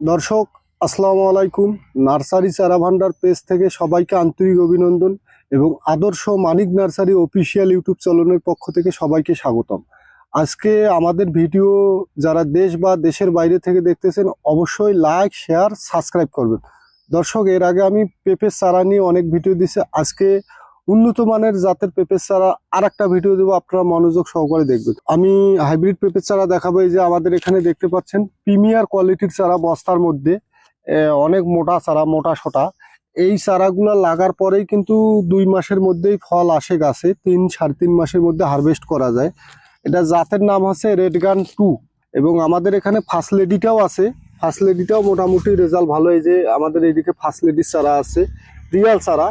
দর্শক, আসসালামু আলাইকুম। নার্সারি চারা ভান্ডার পেজ থেকে সবাইকে আন্তরিক অভিনন্দন এবং আদর্শ মানিক নার্সারি অফিসিয়াল ইউটিউব চ্যানেলের পক্ষ থেকে সবাইকে স্বাগতম। আজকে আমাদের ভিডিও যারা দেশ বা দেশের বাইরে থেকে দেখতেছেন, অবশ্যই লাইক, শেয়ার, সাবস্ক্রাইব করবেন। দর্শক, এর আগে আমি পেঁপের চারা নিয়ে অনেক ভিডিও দিছি আজকে উন্নত মানের জাতের পেঁপের চারা আর একটা ভিডিও দেবো, আপনারা মনোযোগ সহকারে দেখবেন। আমি হাইব্রিড পেঁপের চারা দেখাবো, এই যে আমাদের এখানে দেখতে পাচ্ছেন, প্রিমিয়ার কোয়ালিটির চারা বস্তার মধ্যে অনেক মোটা চারা, মোটা সোটা। এই চারাগুলো লাগার পরেই কিন্তু দুই মাসের মধ্যেই ফল আসে গাছে, তিন, সাড়ে তিন মাসের মধ্যে হারভেস্ট করা যায়। এটা জাতের নাম হচ্ছে রেড গান টু এবং আমাদের এখানে ফার্স্ট লেডিটাও আছে। ফার্স্ট লেডিটাও মোটামুটি রেজাল্ট ভালো, এই যে আমাদের এইদিকে ফার্স্ট লেডির চারা আছে রিয়াল চারা।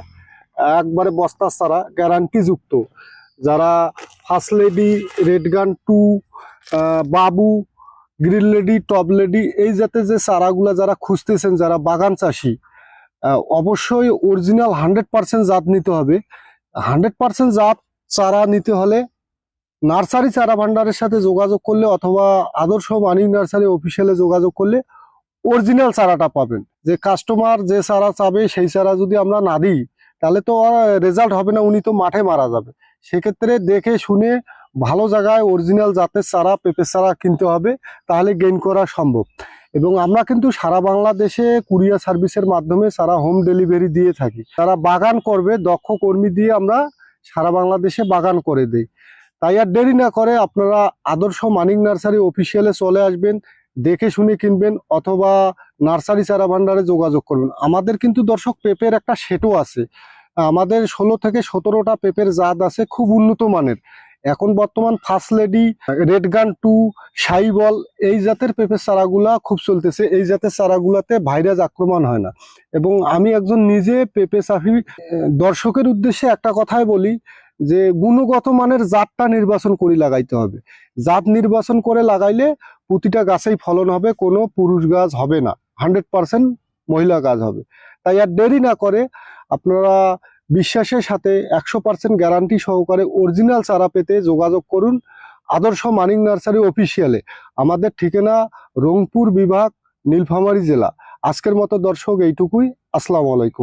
একবারে বস্তার চারা গ্যারান্টি যুক্ত। যারা first lady red gun two বাবু গ্রিন লেডি টপ লেডি এই জাতের যে চারাগুলা যারা খুঁজতেছেন, যারা বাগান চাষি অবশ্যই অরিজিনাল হান্ড্রেড পার্সেন্ট জাত নিতে হবে। হান্ড্রেড পার্সেন্ট জাত চারা নিতে হলে নার্সারি চারা ভান্ডারের সাথে যোগাযোগ করলে অথবা আদর্শ মানিক নার্সারি অফিসিয়ালে যোগাযোগ করলে অরিজিনাল চারাটা পাবেন। যে কাস্টমার যে চারা চাবে, সেই চারা যদি আমরা না দিই তাহলে তো রেজাল্ট হবে না, উনি তো মাঠে মারা যাবে। সেক্ষেত্রে দেখে শুনে ভালো জায়গায় অরিজিনাল জাতের চারা, পেঁপের চারা কিনতে হবে, তাহলে গেইন করা সম্ভব। এবং আমরা কিন্তু সারা বাংলাদেশে কুরিয়ার সার্ভিসের মাধ্যমে সারা হোম ডেলিভারি দিয়ে থাকি। তারা বাগান করবে, দক্ষ কর্মী দিয়ে আমরা সারা বাংলাদেশে বাগান করে দেই। তাই আর দেরি না করে আপনারা আদর্শ মানিক নার্সারি অফিসিয়ালে চলে আসবেন। দেখে শুনে কিনবেন অথবা নার্সারি চারা ভান্ডারে যোগাযোগ করবেন। আমাদের কিন্তু দর্শক পেঁপের একটা সেটও আছে। আমাদের ষোলো থেকে সতেরোটা পেঁপের জাত আছে খুব উন্নত মানের। এখন বর্তমান first lady, red gun two সাইবল এই জাতের পেঁপের চারাগুলা খুব চলতেছে। এই জাতের চারাগুলাতে ভাইরাস আক্রমণ হয় না। এবং আমি একজন নিজে পেঁপে চাষি দর্শকের উদ্দেশ্যে একটা কথাই বলি যে গুণগত মানের জাতটা নির্বাচন করে লাগাইতে হবে। জাত নির্বাচন করে লাগাইলে প্রতিটা গাছেই ফলন হবে, কোনো পুরুষ গাছ হবে না। হান্ড্রেড পার্সেন্ট মহিলা গাছ হবে। তাই আর দেরি না করে আপনারা বিশ্বাসের সাথে একশো পার্সেন্ট গ্যারান্টি সহকারে অরিজিনাল চারা পেতে যোগাযোগ করুন আদর্শ মানিক নার্সারি অফিসিয়ালে। আমাদের ঠিকানা রংপুর বিভাগ, নীলফামারী জেলা। আজকের মতো দর্শক এইটুকুই। আসসালামু আলাইকুম।